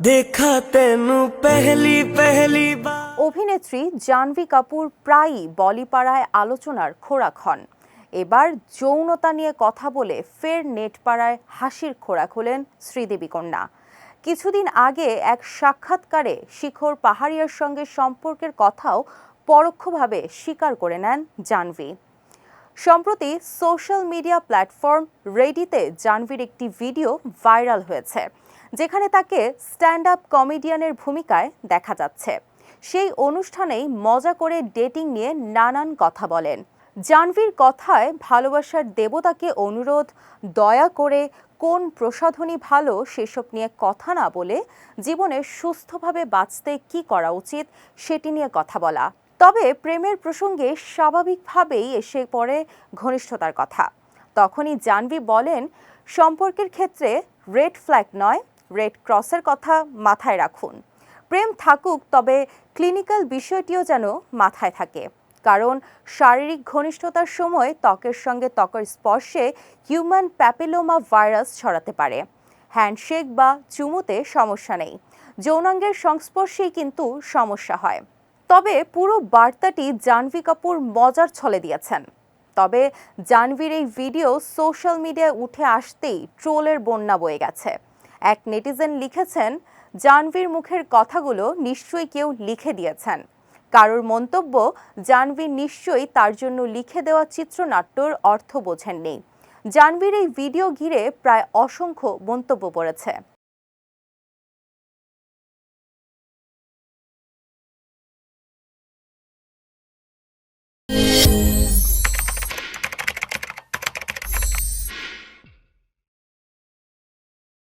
দেখা তেনু পেহলি পেহলি অভিনেত্রী জানভি কাপুর প্রায়ই বলিপাড়ায় আলোচনার খোরাক হন। এবার যৌনতা নিয়ে কথা বলে ফের নেটপাড়ায় হাসির খোরাক হলেন শ্রীদেবী কন্যা। কিছুদিন আগে এক সাক্ষাৎকারে শিখর পাহাড়িয়ার সঙ্গে সম্পর্কের কথাও পরোক্ষভাবে স্বীকার করে নেন জানভি সম্প্রতি সোশ্যাল মিডিয়া প্ল্যাটফর্ম রেডিতে জানভির একটি ভিডিও ভাইরাল হয়েছে। যেখানে তাকে স্ট্যান্ড আপ কমেডিয়ানের ভূমিকায় দেখা যাচ্ছে। সেই অনুষ্ঠানেই মজা করে ডেটিং নিয়ে নানান কথা বলেন। জাহ্নবীর কথায় ভালোবাসার দেবতাকে অনুরোধ, দয়া করে কোন প্রসাধনী ভালো সেসব নিয়ে কথা না বলে জীবনে সুস্থভাবে বাঁচতে কি করা উচিত সেটি নিয়ে কথা বলা। তবে প্রেমের প্রসঙ্গে স্বাভাবিকভাবেই এসে পড়ে ঘনিষ্ঠতার কথা। তখনই জাহ্নবী বলেন, সম্পর্কের ক্ষেত্রে রেড ফ্ল্যাগ নয় রেড ক্রসের কথা মাথায় রাখুন। প্রেম থাকুক, তবে ক্লিনিক্যাল বিষয়টিও যেন মাথায় থাকে। কারণ শারীরিক ঘনিষ্ঠতার সময় ত্বকের সঙ্গে ত্বকের স্পর্শে হিউম্যান প্যাপিলোমা ভাইরাস ছড়াতে পারে। হ্যান্ডশেক বা চুমুতে সমস্যা নেই। যৌনাঙ্গের সংস্পর্শেই কিন্তু সমস্যা হয়। তবে পুরো বার্তাটি জাহ্নবী কাপুর মজার ছলে দিয়েছেন। তবে জাহ্নবীর এই ভিডিও সোশ্যাল মিডিয়ায় উঠে আসতেই ট্রোলের বন্যা বয়ে গেছে। এক নেটিজেন লিখেছেন, জাহ্নবীর মুখের কথাগুলো নিশ্চয়ই কেউ লিখে দিয়েছেন। কারোর মন্তব্য জাহ্নবী নিশ্চয়ই তার জন্য লিখে দেওয়া চিত্রনাট্যর অর্থ বোঝেননি। জাহ্নবীর এই ভিডিও ঘিরে প্রায় অসংখ্য মন্তব্য পড়েছে।